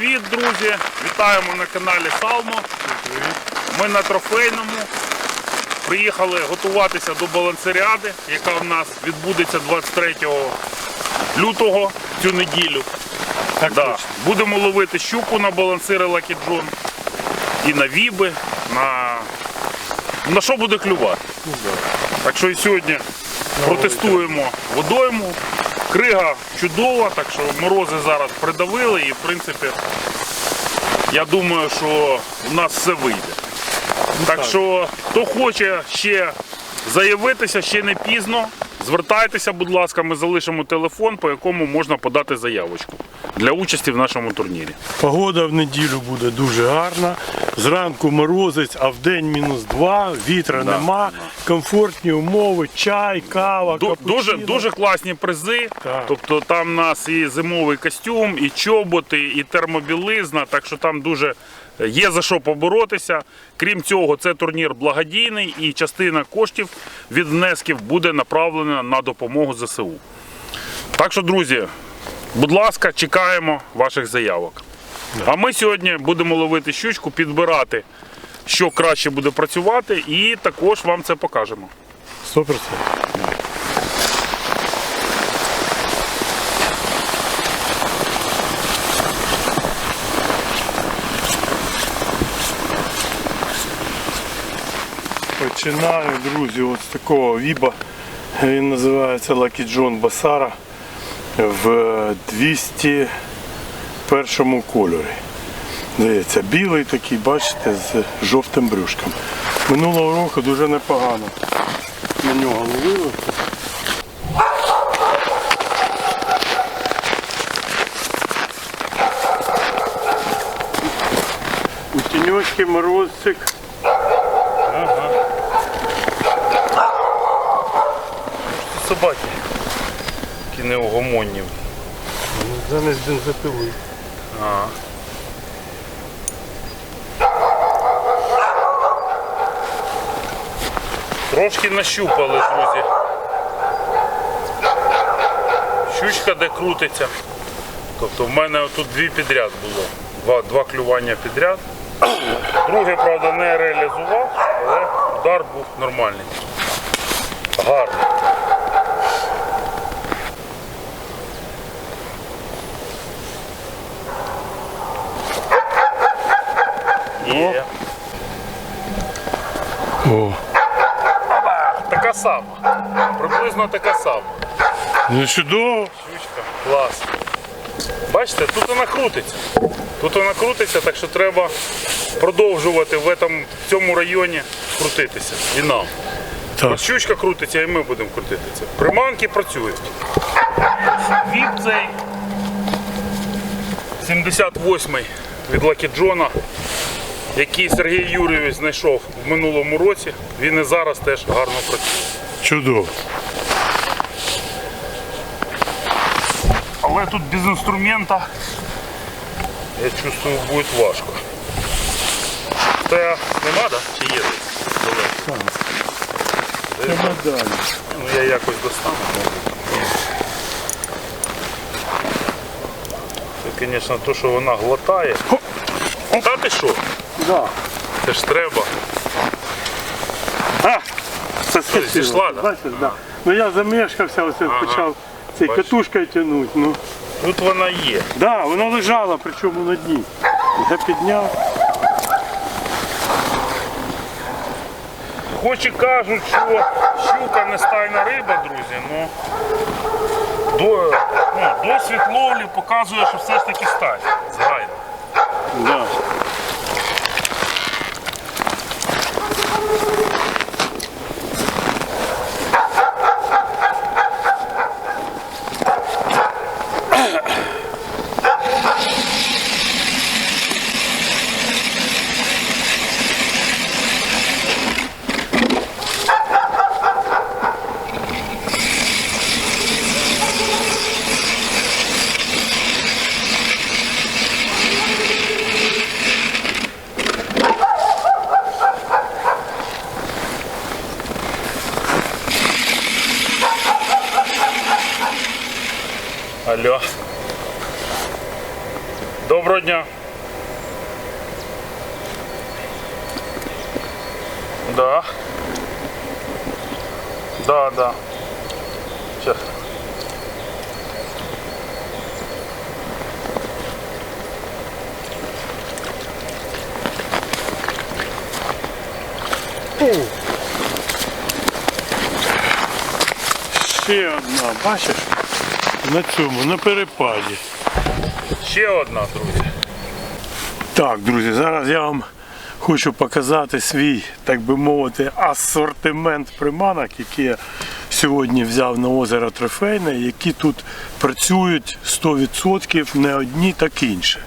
привіт, друзі! Вітаємо на каналі Салмо. Ми на трофейному. Приїхали готуватися до балансеріади, яка в нас відбудеться 23 лютого цю неділю. Так Да. Будемо ловити щуку на балансири Lucky John і на віби, на, на що буде клювати. Ну. Так що і сьогодні протестуємо водойму. Крига чудова, так що морози зараз придавили і в принципі я думаю, що в нас все вийде. Так так. що хто хоче ще заявитися, ще не пізно. Звертайтеся, будь ласка, ми залишимо телефон, по якому можна подати заявочку для участі в нашому турнірі. Погода в неділю буде дуже гарна. Зранку морозець, а в день мінус 2, вітра Да, нема, комфортні умови, чай, кава, Ду- капучино. Дуже, дуже класні призи. Так. Тобто там у нас і зимовий костюм, і чоботи, і термобілизна. Так що там дуже є за що поборотися. Крім цього, це турнір благодійний і частина коштів від внесків буде направлена на допомогу ЗСУ. Так що, друзі, будь ласка, чекаємо ваших заявок. А ми сьогодні будемо ловити щучку, підбирати, що краще буде працювати, і також вам це покажемо. 100%. Починаю, друзі, от з такого віба. Він називається Lucky John Basara в 201 кольорі. Здається, білий такий, бачите, з жовтим брюшком. Минулого року дуже непогано на нього ловили. У морозчик. Собаки, які неугомонні. Замість бензопили. Ага. Трошки нащупали, друзі. Щучка де крутиться. Тобто в мене тут дві підряд було. Два, два клювання підряд. Друге, правда, не реалізував, але удар був нормальний. Гарний. Є. О, Така сама. Приблизно така сама. ну чудово. Щучка. Клас. Бачите, тут вона крутиться. Тут вона крутиться, так що треба продовжувати в, этом, в цьому районі крутитися. І нам. Так. От щучка крутиться, і ми будемо крутитися. Приманки працюють. Віп цей 78-й від Лакі Джона, який Сергій Юрійович знайшов в минулому році. Він і зараз теж гарно працює. Чудово. Але тут без інструмента, я чувствую, буде важко. Це нема, да? Чи є десь? Далеко. Далі. Ну я якось достану. Це, звісно, то, що вона глотає. Та ти що? Да. Це ж треба. А, це Що, зійшла, да? Бачиш, да. Ну я замешкався, ось Ага. почав цей Бачиш. катушкою тягнути. Ну. Тут вона є. Да, вона лежала, причому на дні. Я підняв. Хоч і кажуть, що щука не стайна риба, друзі, ну, до, ну досвід ловлі показує, що все ж таки стайна. Згайна. Да. Алло. Доброго дня. Да. Да, да. Сейчас. Ще одна, бачиш? На цьому, на перепаді. Ще одна, друзі. Так, друзі, зараз я вам хочу показати свій, так би мовити, асортимент приманок, які я сьогодні взяв на озеро Трофейне, які тут працюють 100% не одні, так інші.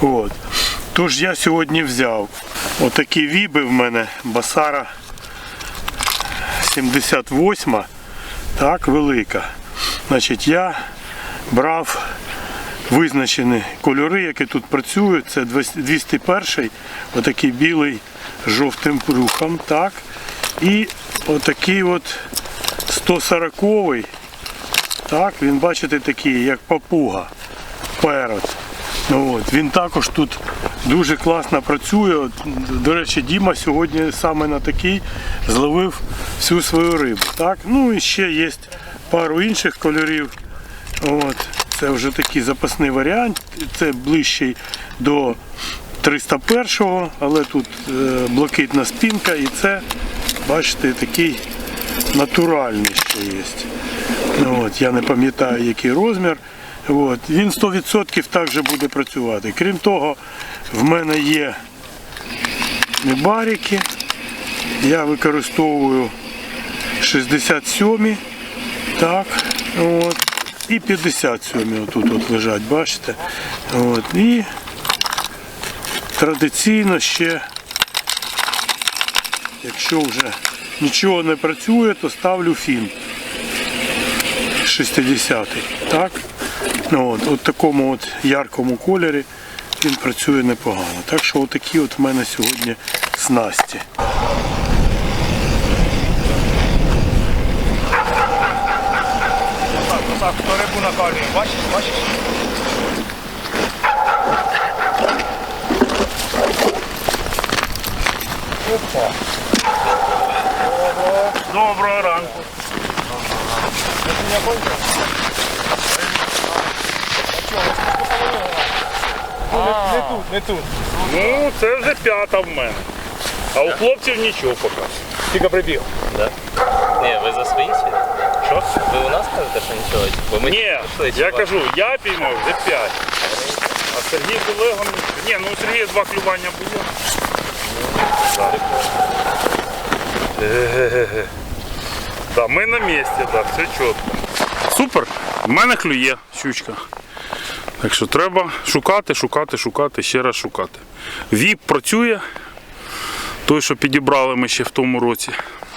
От. Тож я сьогодні взяв отакі віби в мене Басара 78, так, велика. Значить, я брав визначені кольори, які тут працюють. Це 201, отакий білий з жовтим рухом. Так. І отакий от 140 так, він бачите такий, як папуга, перот. Ну, от, він також тут дуже класно працює. От, До речі, Діма сьогодні саме на такий зловив всю свою рибу. Так? Ну і ще є пару інших кольорів. От, це вже такий запасний варіант. Це ближчий до 301-го, але тут е, блакитна спінка і це, бачите, такий натуральний ще є. Ну, от, я не пам'ятаю, який розмір. От, він 100% також буде працювати. Крім того, в мене є барики. Я використовую 67 так, от, і 57 отут от лежать, бачите. От, і традиційно ще, якщо вже нічого не працює, то ставлю фін 60-й. Так? Ну, от, от такому от яркому кольорі він працює непогано. Так що отакі от в мене сьогодні снасті. Так, хто рибу накалює, бачиш, бачиш? Доброго ранку. Не тут, не тут. Ну, це вже п'ята в мене. А у хлопців нічого поки. Тільки прибіг. Да? Ні, ви за свої чи? Що? Ви у нас кажете, що нічого? Бо ми Ні, прийшли, я чувак. кажу, я піймав вже п'ять. А Сергій з Олегом. Ні, ну у Сергія два клювання було. Е-ге-ге. Да, ми на місці, да, все чітко. Супер. В мене клює щучка. Так що треба шукати, шукати, шукати, ще раз шукати. Віп працює. Той, що підібрали ми ще в тому році,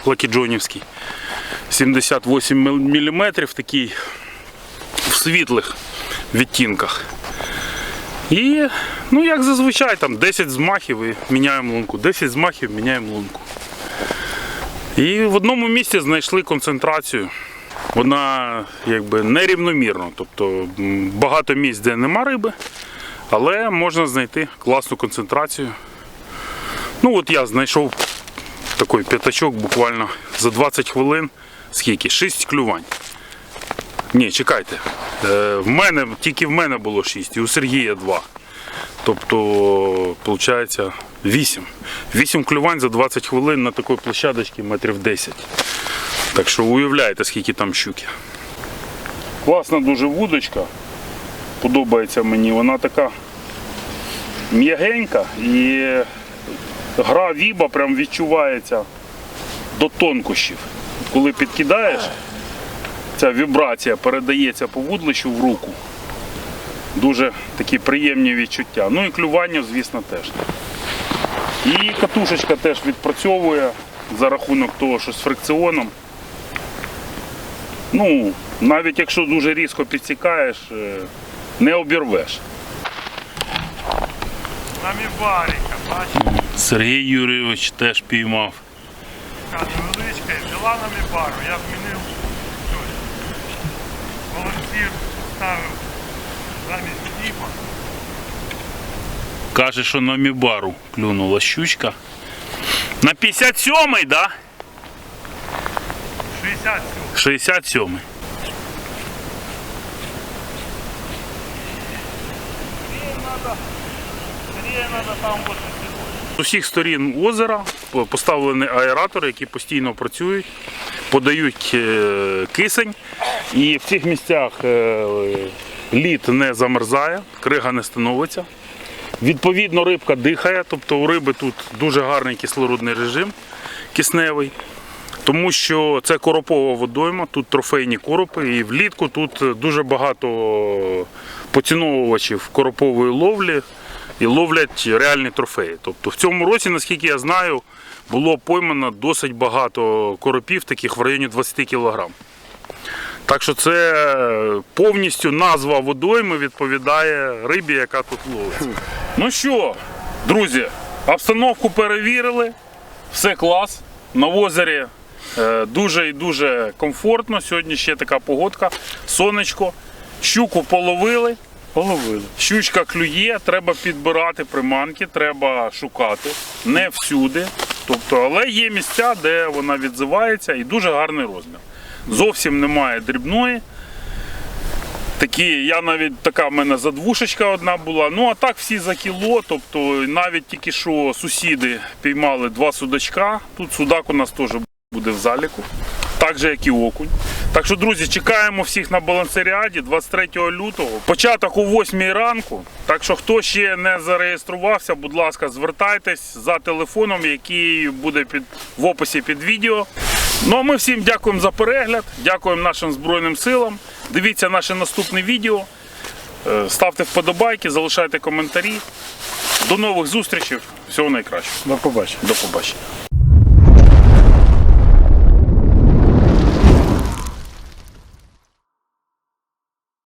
Лакіджонівський. 78 мм, такий в світлих відтінках. І, ну як зазвичай, там 10 змахів і міняємо лунку. 10 змахів міняємо лунку. І в одному місці знайшли концентрацію. Вона якби нерівномірна. Тобто багато місць, де нема риби, але можна знайти класну концентрацію. Ну от я знайшов такий п'ятачок буквально за 20 хвилин. Скільки? 6 клювань. Ні, чекайте. Е, в мене, тільки в мене було 6, і у Сергія 2. Тобто, виходить, 8. 8 клювань за 20 хвилин на такій площадочці метрів 10. Так що уявляєте, скільки там щуки. Класна дуже вудочка. Подобається мені. Вона така м'ягенька і гра віба прям відчувається до тонкощів. Коли підкидаєш, ця вібрація передається по вудлищу в руку. Дуже такі приємні відчуття. Ну і клювання, звісно, теж. І катушечка теж відпрацьовує за рахунок того, що з фрикціоном. Ну, навіть якщо дуже різко підсікаєш, е, не обірвеш. Сергій Юрійович теж піймав. Така невеличка і взяла намібару. Я змінив щось. Волонтір ставив замість хліба. Каже, що на мібару клюнула щучка. На 57-й, да? 67. 67-й. З усіх сторін озера поставлені аератори, які постійно працюють, подають е, кисень. І в цих місцях е, лід не замерзає, крига не становиться. Відповідно, рибка дихає, тобто у риби тут дуже гарний кислородний режим кисневий. Тому що це коропова водойма, тут трофейні коропи, і влітку тут дуже багато поціновувачів коропової ловлі і ловлять реальні трофеї. Тобто в цьому році, наскільки я знаю, було поймано досить багато коропів, таких в районі 20 кг. Так що це повністю назва водойми відповідає рибі, яка тут ловиться. Ну що, друзі, обстановку перевірили, все клас. На озері е, дуже і дуже комфортно. Сьогодні ще така погодка, сонечко. Щуку половили, Половили. щучка клює, треба підбирати приманки, треба шукати. Не всюди. Тобто, але є місця, де вона відзивається і дуже гарний розмір. Зовсім немає дрібної. Такі, я навіть така в мене задвушечка одна була. Ну а так всі за кіло. Тобто навіть тільки що сусіди піймали два судачка. Тут судак у нас теж буде в заліку. Так же, як і окунь. Так що, друзі, чекаємо всіх на балансаріаді 23 лютого. Початок о 8 ранку. Так що, хто ще не зареєструвався, будь ласка, звертайтесь за телефоном, який буде під, в описі під відео. Ну а ми всім дякуємо за перегляд, дякуємо нашим Збройним силам. Дивіться наше наступне відео. Е, Ставте вподобайки, залишайте коментарі. До нових зустрічей. Всього найкращого. До побачення. До побачення.